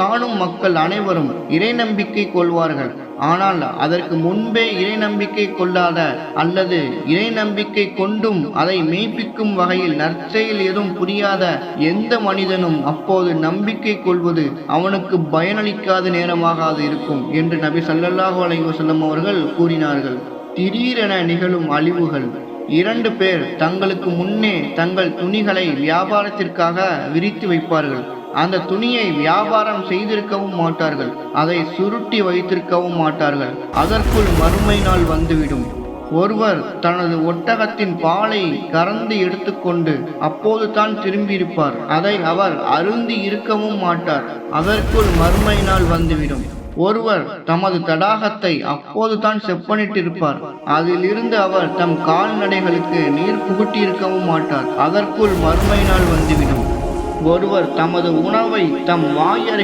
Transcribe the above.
காணும் மக்கள் அனைவரும் இறை நம்பிக்கை கொள்வார்கள். ஆனால் அதற்கு முன்பே இறை நம்பிக்கை கொள்ளாத அல்லது இறை நம்பிக்கை கொண்டும் அதை மெய்ப்பிக்கும் வகையில் நற்செயல் எதுவும் புரியாத எந்த மனிதனும் அப்போது நம்பிக்கை கொள்வது அவனுக்கு பயனளிக்காத நேரமாக அது இருக்கும் என்று நபி சல்லல்லாஹு அலைவசல்லம் அவர்கள் கூறினார்கள். திடீரென நிகழும் அழிவுகள். இரண்டு பேர் தங்களுக்கு முன்னே தங்கள் துணிகளை வியாபாரத்திற்காக விரித்து வைப்பார்கள். அந்த துணியை வியாபாரம் செய்திருக்கவும் மாட்டார்கள். அதை சுருட்டி வைத்திருக்கவும் மாட்டார்கள். அதற்குள் மறுமை நாள் வந்துவிடும். ஒருவர் தனது ஒட்டகத்தின் பாலை கறந்து எடுத்துக்கொண்டு அப்போது தான் திரும்பியிருப்பார். அதை அவர் அருந்தி இருக்கவும் மாட்டார். அதற்குள் மறுமை நாள் வந்துவிடும். ஒருவர் தமது தடாகத்தை அப்போது தான் செப்பனிட்டிருப்பார். அதிலிருந்து அவர் தம் கால்நடைகளுக்கு நீர் புகுட்டியிருக்கவும் மாட்டார். அதற்குள் மறுமை நாள் வந்துவிடும். ஒருவர் தமது உணவை தம் வாயருகே